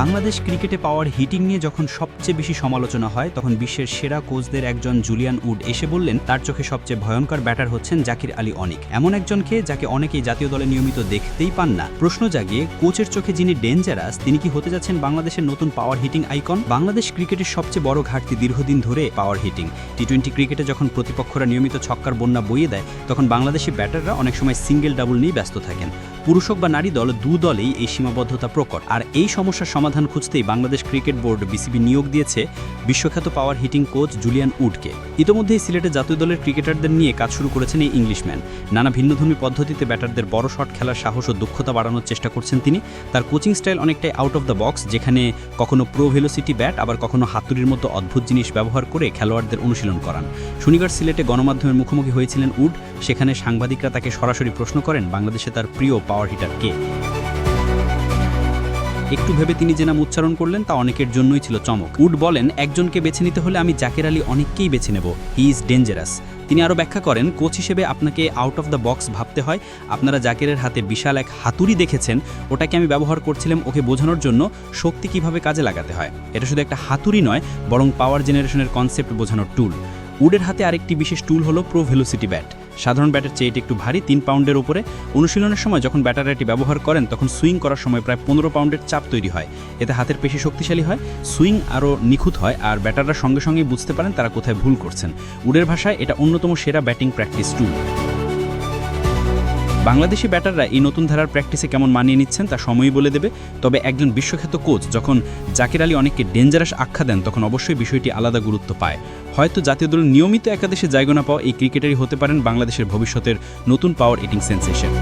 বাংলাদেশ ক্রিকেটে পাওয়ার হিটিং নিয়ে যখন সবচেয়ে বেশি সমালোচনা হয়, তখন বিশ্বের সেরা কোচদের একজন জুলিয়ান উড এসে বললেন, তার চোখে সবচেয়ে ভয়ঙ্কর ব্যাটার হচ্ছেন জাকির আলী অনেক। এমন একজনকে যাকে অনেকেই জাতীয় দলে নিয়মিত দেখতেই পান না। প্রশ্ন জাগিয়ে, কোচের চোখে যিনি ডেঞ্জারাস, তিনি কি হতে যাচ্ছেন বাংলাদেশের নতুন পাওয়ার হিটিং আইকন? বাংলাদেশ ক্রিকেটের সবচেয়ে বড় ঘাটতি দীর্ঘদিন ধরে পাওয়ার হিটিং। টি টোয়েন্টি ক্রিকেটে যখন প্রতিপক্ষরা নিয়মিত ছক্কার বন্যা বইয়ে দেয়, তখন বাংলাদেশি ব্যাটাররা অনেক সময় সিঙ্গেল ডাবল নিয়ে ব্যস্ত থাকেন। পুরুষ হোক বা নারী দল, দু দলেই এই সীমাবদ্ধতা প্রকট। আর এই সমস্যার সমাধান খুঁজতেই বাংলাদেশ ক্রিকেট বোর্ড বিসিবি নিয়োগ দিয়েছে বিশ্বখ্যাত পাওয়ার হিটিং কোচ জুলিয়ান উডকে। ইতোমধ্যেই সিলেটে জাতীয় দলের ক্রিকেটারদের নিয়ে কাজ শুরু করেছেন এই ইংলিশম্যান। নানা ভিন্নধর্মী পদ্ধতিতে ব্যাটারদের বড় শট খেলার সাহস ও দক্ষতা বাড়ানোর চেষ্টা করছেন তিনি। তার কোচিং স্টাইল অনেকটাই আউট অফ দ্য বক্স যেখানে কখনো প্রো ভেলোসিটি ব্যাট আবার কখনো হাতুড়ির মতো অদ্ভুত জিনিস ব্যবহার করে খেলোয়াড়দের অনুশীলন করান। শনিবার সিলেটে গণমাধ্যমের মুখোমুখি হয়েছিলেন উড, সেখানে সাংবাদিকরা তাকে সরাসরি প্রশ্ন করেন, বাংলাদেশে তার প্রিয় পাওয়ার হিটার কে? একটু ভেবে তিনি যে নাম উচ্চারণ করলেন তা অনেকের জন্যই ছিল চমক। উড বলেন, একজনকে বেছে নিতে হলে আমি জাকের আলী অনেককেই বেছে নেব। হি ইজ ডেঞ্জারাস তিনি আরও ব্যাখ্যা করেন, কোচ হিসেবে আপনাকে আউট অফ দ্য বক্স ভাবতে হয়। আপনারা জাকেরের হাতে বিশাল এক হাতুড়ি দেখেছেন। ওটাকে আমি ব্যবহার করছিলাম ওকে বোঝানোর জন্য। শক্তি কীভাবে কাজে লাগাতে হয়? এটা শুধু একটা হাতুড়ি নয়, বরং পাওয়ার জেনারেশনের কনসেপ্ট বোঝানোর টুল উডের হাতে আরেকটি বিশেষ টুল হলো প্রো ভেলোসিটি ব্যাট সাধারণ ব্যাটের চেয়ে এটি একটু ভারী, তিন পাউন্ডের উপরে। অনুশীলনের সময় যখন ব্যাটার এটি ব্যবহার করেন, তখন সুইং করার সময় প্রায় পনেরো পাউন্ডের চাপ তৈরি হয়। এতে হাতের পেশি শক্তিশালী হয়, সুইং আরও নিখুঁত হয়, আর ব্যাটাররা সঙ্গে সঙ্গে বুঝতে পারেন তারা কোথায় ভুল করছেন। উডের ভাষায় এটা অন্যতম সেরা ব্যাটিং প্র্যাকটিস টুল। বাংলাদেশি ব্যাটাররা এই নতুন ধারার প্র্যাকটিসে কেমন মানিয়ে নিচ্ছেন তা সময়ই বলে দেবে। তবে একজন বিশ্বখ্যাত কোচ যখন জাকির আলী অনেককে ডেঞ্জারাস আখ্যা দেন, তখন অবশ্যই বিষয়টি আলাদা গুরুত্ব পায়। হয়তো জাতীয় দল নিয়মিত একাদেশে জায়গা না পাওয়া এই ক্রিকেটারই হতে পারেন বাংলাদেশের ভবিষ্যতের নতুন পাওয়ার এটিং সেন্সেশন